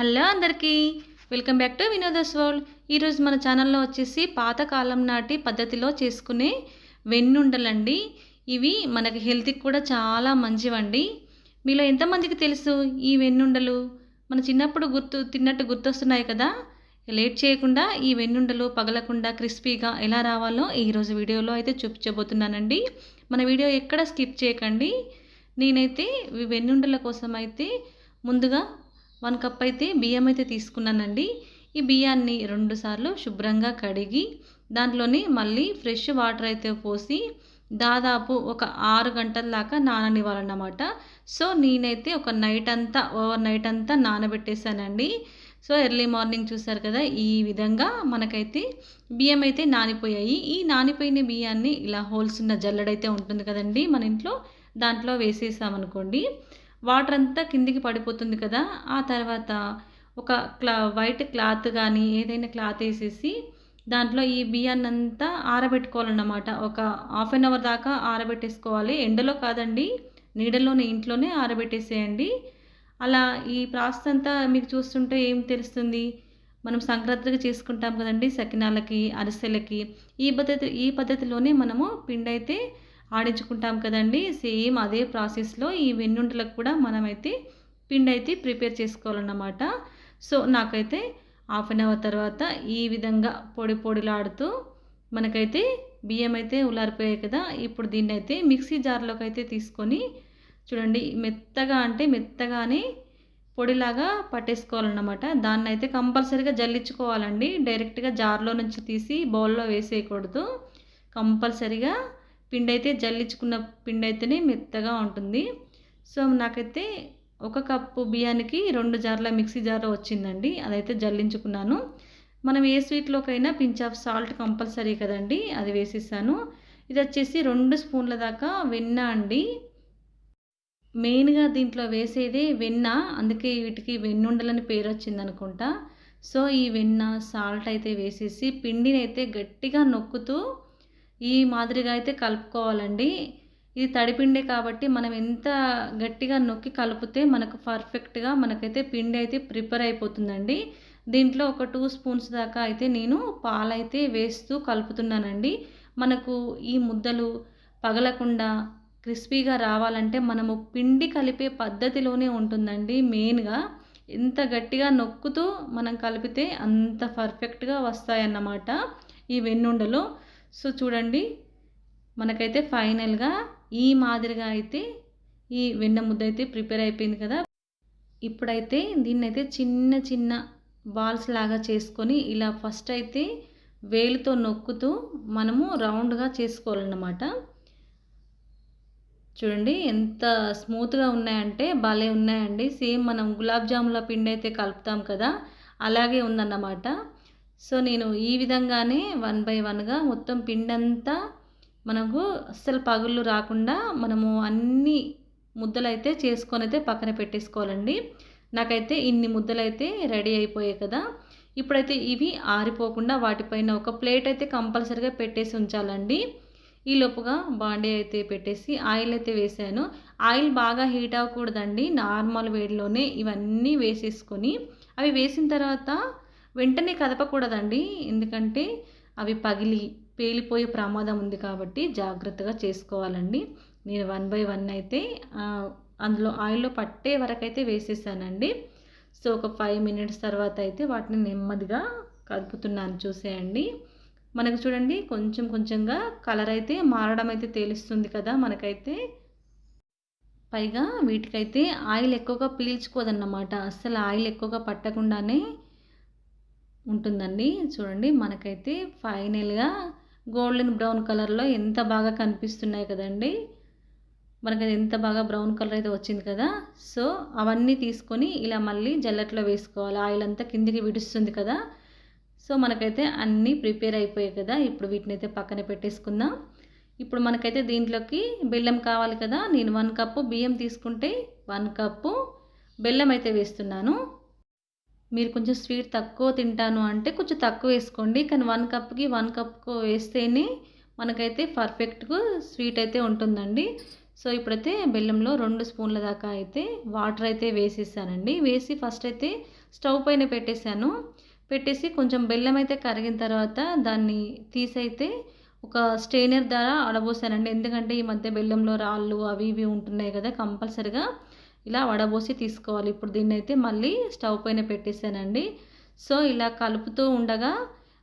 Hello అందరికీ. Welcome back to Vinoda's world. ఈరోజు మన ఛానల్లో వచ్చేసి పాతకాలం నాటి పద్ధతిలో చేసుకునే వెన్నుండలండి. ఇవి మనకి హెల్త్కి కూడా చాలా మంచివండి. మీలో ఎంతమందికి తెలుసు ఈ వెన్నుండలు? మన చిన్నప్పుడు గుర్తు తిన్నట్టు గుర్తొస్తున్నాయి కదా? లేట్ చేయకుండా ఈ వెన్నుండలు పగలకుండా క్రిస్పీగా ఎలా రావాలో ఈరోజు వీడియోలో అయితే చూపించబోతున్నానండి. మన వీడియో ఎక్కడ స్కిప్ చేయకండి. నేనైతే ఈ వెన్నుండల కోసం అయితే ముందుగా వన్ కప్ అయితే బియ్యం అయితే తీసుకున్నానండి. ఈ బియ్యాన్ని రెండుసార్లు శుభ్రంగా కడిగి దాంట్లోనే మళ్ళీ ఫ్రెష్ వాటర్ అయితే పోసి దాదాపు ఒక ఆరు గంటల దాకా నాననివ్వాలన్నమాట. సో నేనైతే ఒక నైట్ అంతా ఓవర్ నైట్ అంతా నానబెట్టేశానండి. సో ఎర్లీ మార్నింగ్ చూసారు కదా ఈ విధంగా మనకైతే బియ్యం అయితే నానిపోయాయి. ఈ నానిపోయిన బియ్యాన్ని ఇలా హోల్స్ ఉన్న జల్లడైతే ఉంటుంది కదండి మన ఇంట్లో దాంట్లో వేసేసామనుకోండి. వాటర్ అంతా కిందికి పడిపోతుంది కదా ఆ తర్వాత ఒక క్లా వైట్ క్లాత్ కానీ ఏదైనా క్లాత్ వేసేసి దాంట్లో ఈ బియ్యాన్ని అంతా ఆరబెట్టుకోవాలన్నమాట. ఒక హాఫ్ అన్ అవర్ దాకా ఆరబెట్టేసుకోవాలి. ఎండలో కాదండి నీడలోనే ఇంట్లోనే ఆరబెట్టేసేయండి. అలా ఈ ప్రాసెస్ అంతా మీకు చూస్తుంటే ఏం తెలుస్తుంది? మనం సంక్రాంతికి చేసుకుంటాం కదండి సకినాలకి అరిసెలకి ఈ పద్ధతి ఈ పద్ధతిలోనే మనము పిండి అయితే ఆడించుకుంటాం కదండి. సేమ్ అదే ప్రాసెస్లో ఈ వెన్నుంటలకు కూడా మనమైతే పిండి అయితే ప్రిపేర్ చేసుకోవాలన్నమాట. సో నాకైతే హాఫ్ అన్ అవర్ తర్వాత ఈ విధంగా పొడి పొడిలాడుతూ మనకైతే బియ్యం అయితే ఉలారిపోయాయి కదా. ఇప్పుడు దీన్ని అయితే మిక్సీ జార్లోకి అయితే తీసుకొని చూడండి మెత్తగా అంటే మెత్తగానే పొడిలాగా పట్టేసుకోవాలన్నమాట. దాన్ని అయితే కంపల్సరీగా జల్లించుకోవాలండి. డైరెక్ట్గా జార్లో నుంచి తీసి బౌల్లో వేసేయకూడదు. కంపల్సరీగా పిండి అయితే జల్లించుకున్న పిండి అయితేనే మెత్తగా ఉంటుంది. సో నాకైతే ఒక కప్పు బియ్యానికి రెండు జార్ల మిక్సీ జార్ వచ్చిందండి. అదైతే జల్లించుకున్నాను. మనం ఏ స్వీట్లోకైనా పించ్ ఆఫ్ సాల్ట్ కంపల్సరీ కదండి అది వేసేసాను. ఇది వచ్చేసి రెండు స్పూన్ల దాకా వెన్న అండి. మెయిన్గా దీంట్లో వేసేదే వెన్న అందుకే వీటికి వెన్నుండలని పేరు వచ్చింది అనుకుంటా సో ఈ వెన్న సాల్ట్ అయితే వేసేసి పిండిని అయితే గట్టిగా నొక్కుతూ ఈ మాదిరిగా అయితే కలుపుకోవాలండి. ఇది తడిపిండే కాబట్టి మనం ఎంత గట్టిగా నొక్కి కలిపితే మనకు పర్ఫెక్ట్గా మనకైతే పిండి అయితే ప్రిపేర్ అయిపోతుందండి. దీంట్లో ఒక టూ స్పూన్స్ దాకా అయితే నేను పాలైతే వేస్తూ కలుపుతున్నానండి. మనకు ఈ ముద్దలు పగలకుండా క్రిస్పీగా రావాలంటే మనము పిండి కలిపే పద్ధతిలోనే ఉంటుందండి మెయిన్గా. ఎంత గట్టిగా నొక్కుతూ మనం కలిపితే అంత పర్ఫెక్ట్గా వస్తాయన్నమాట ఈ వెన్నుండలు. సో చూడండి మనకైతే ఫైనల్గా ఈ మాదిరిగా అయితే ఈ వెన్న ముద్ద అయితే ప్రిపేర్ అయిపోయింది కదా. ఇప్పుడైతే దీన్ని అయితే చిన్న చిన్న బాల్స్ లాగా చేసుకొని ఇలా ఫస్ట్ అయితే వేలుతో నొక్కుతూ మనము రౌండ్గా చేసుకోవాలన్నమాట. చూడండి ఎంత స్మూత్గా ఉన్నాయంటే భలే ఉన్నాయండి. సేమ్ మనం గులాబ్ జాముల పిండి అయితే కలుపుతాం కదా అలాగే ఉందన్నమాట. సో నేను ఈ విధంగానే వన్ బై వన్గా మొత్తం పిండంతా మనకు అస్సలు పగుళ్ళు రాకుండా మనము అన్ని ముద్దలు అయితే చేసుకొని అయితే పక్కన పెట్టేసుకోవాలండి. నాకైతే ఇన్ని ముద్దలు అయితే రెడీ అయిపోయాయి కదా. ఇప్పుడైతే ఇవి ఆరిపోకుండా వాటిపైన ఒక ప్లేట్ అయితే కంపల్సరీగా పెట్టేసి ఉంచాలండి. ఈ లోపుగా బాండీ అయితే పెట్టేసి ఆయిల్ అయితే వేసాను. ఆయిల్ బాగా హీట్ అవ్వకూడదండి. నార్మల్ వేడిలోనే ఇవన్నీ వేసేసుకొని అవి వేసిన తర్వాత వెంటనే కదపకూడదండి. ఎందుకంటే అవి పగిలి పేలిపోయే ప్రమాదం ఉంది కాబట్టి జాగ్రత్తగా చేసుకోవాలండి. నేను వన్ బై వన్ అయితే అందులో ఆయిల్లో పట్టే వరకు అయితే వేసేసానండి. సో ఒక ఫైవ్ మినిట్స్ తర్వాత అయితే వాటిని నెమ్మదిగా కదుపుతున్నాను చూసేయండి. మనకు చూడండి కొంచెం కొంచెంగా కలర్ అయితే మారడం అయితే తేలుస్తుంది కదా మనకైతే. పైగా వీటికైతే ఆయిల్ ఎక్కువగా పీల్చుకోదన్నమాట. అస్సలు ఆయిల్ ఎక్కువగా పట్టకుండానే ఉంటుందండి. చూడండి మనకైతే ఫైనల్గా గోల్డెన్ బ్రౌన్ కలర్లో ఎంత బాగా కనిపిస్తున్నాయి కదండి. మనకి ఎంత బాగా బ్రౌన్ కలర్ అయితే వచ్చింది కదా. సో అవన్నీ తీసుకొని ఇలా మళ్ళీ జల్లెట్లో వేసుకోవాలి. ఆయిల్ అంతా కిందికి విడుస్తుంది కదా. సో మనకైతే అన్నీ ప్రిపేర్ అయిపోయాయి కదా. ఇప్పుడు వీటిని అయితే పక్కన పెట్టేసుకుందాం. ఇప్పుడు మనకైతే దీంట్లోకి బెల్లం కావాలి కదా. నేను వన్ కప్పు బియ్యం తీసుకుంటే వన్ కప్పు బెల్లం అయితే వేస్తున్నాను. మీరు కొంచెం స్వీట్ తక్కువ తింటాను అంటే కొంచెం తక్కువ వేసుకోండి. కానీ వన్ కప్కి వన్ కప్కు వేస్తేనే మనకైతే పర్ఫెక్ట్గా స్వీట్ అయితే ఉంటుందండి. సో ఇప్పుడైతే బెల్లంలో రెండు స్పూన్ల దాకా అయితే వాటర్ అయితే వేసేసానండి. వేసి ఫస్ట్ అయితే స్టవ్ పైన పెట్టేశాను. పెట్టేసి కొంచెం బెల్లం అయితే కరిగిన తర్వాత దాన్ని తీసైతే ఒక స్టెయినర్ ద్వారా అడబోసానండి ఎందుకంటే ఈ మధ్య బెల్లంలో రాళ్ళు అవి ఇవి ఉంటున్నాయి కదా కంపల్సరిగా. ఇలా వడబోసి తీసుకోవాలి. ఇప్పుడు దీన్ని అయితే మళ్ళీ స్టవ్ పైన పెట్టేసానండి. సో ఇలా కలుపుతూ ఉండగా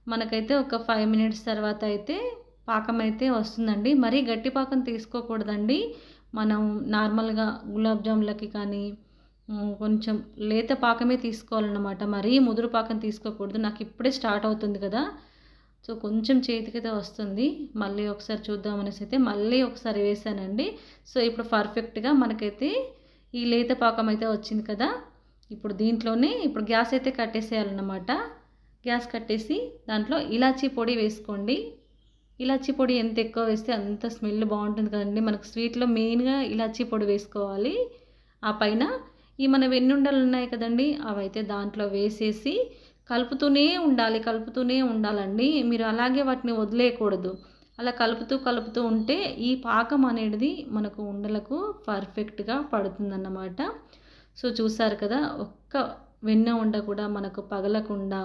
మనకైతే ఒక ఫైవ్ మినిట్స్ తర్వాత అయితే పాకం అయితే వస్తుందండి. మరీ గట్టి పాకం తీసుకోకూడదండి. మనం నార్మల్గా గులాబ్ జాములకి కానీ కొంచెం లేత పాకమే తీసుకోవాలన్నమాట. మరీ ముదురు పాకం తీసుకోకూడదు. నాకు ఇప్పుడే స్టార్ట్ అవుతుంది కదా. సో కొంచెం చేతికైతే వస్తుంది. మళ్ళీ ఒకసారి చూద్దామనేసి అయితే మళ్ళీ ఒకసారి వేసానండి. సో ఇప్పుడు పర్ఫెక్ట్గా మనకైతే ఈ లేత పాకం అయితే వచ్చింది కదా. ఇప్పుడు దీంట్లోనే ఇప్పుడు గ్యాస్ అయితే కట్టేసేయాలన్నమాట. గ్యాస్ కట్టేసి దాంట్లో ఇలాచీ పొడి వేసుకోండి. ఇలాచీ పొడి ఎంత ఎక్కువ వేస్తే అంత స్మెల్ బాగుంటుంది కదండి. మనకు స్వీట్లో మెయిన్గా ఇలాచీ పొడి వేసుకోవాలి. ఆ పైన ఈ మన వెన్నుండలు ఉన్నాయి కదండి అవైతే దాంట్లో వేసేసి కలుపుతూనే ఉండాలి కలుపుతూనే ఉండాలండి. మీరు అలాగే వాటిని వదిలేయకూడదు. అలా కలుపుతూ కలుపుతూ ఉంటే ఈ పాకం అనేది మనకు ఉండలకు పర్ఫెక్ట్గా పడుతుందన్నమాట. సో చూసారు కదా ఒక్క వెన్న ఉండ కూడా మనకు పగలకుండా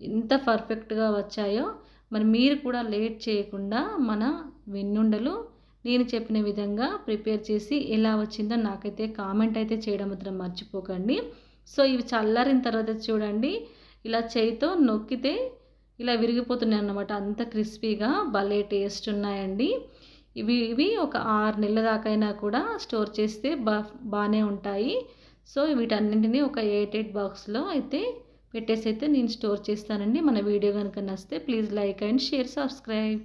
ఎంత పర్ఫెక్ట్గా వచ్చాయో మరి మీరు కూడా లేట్ చేయకుండా మన వెన్నుండలు నేను చెప్పిన విధంగా ప్రిపేర్ చేసి ఎలా వచ్చిందో నాకైతే కామెంట్ అయితే చేయడం మాత్రం మర్చిపోకండి. సో ఇవి చల్లారిన తర్వాత చూడండి ఇలా చేయితో నొక్కితే ఇలా విరిగిపోతున్నాయి అన్నమాట అంత క్రిస్పీగా భలే టేస్ట్ ఉన్నాయండి. ఇవి ఇవి ఒక ఆరు నెలల దాకైనా కూడా స్టోర్ చేస్తే బా బాగానే ఉంటాయి. సో వీటన్నింటినీ ఒక ఎయిట్ ఎయిట్ బాక్స్లో అయితే పెట్టేసి అయితే నేను స్టోర్ చేస్తానండి. మన వీడియో కనుక నచ్చితే please like and share subscribe.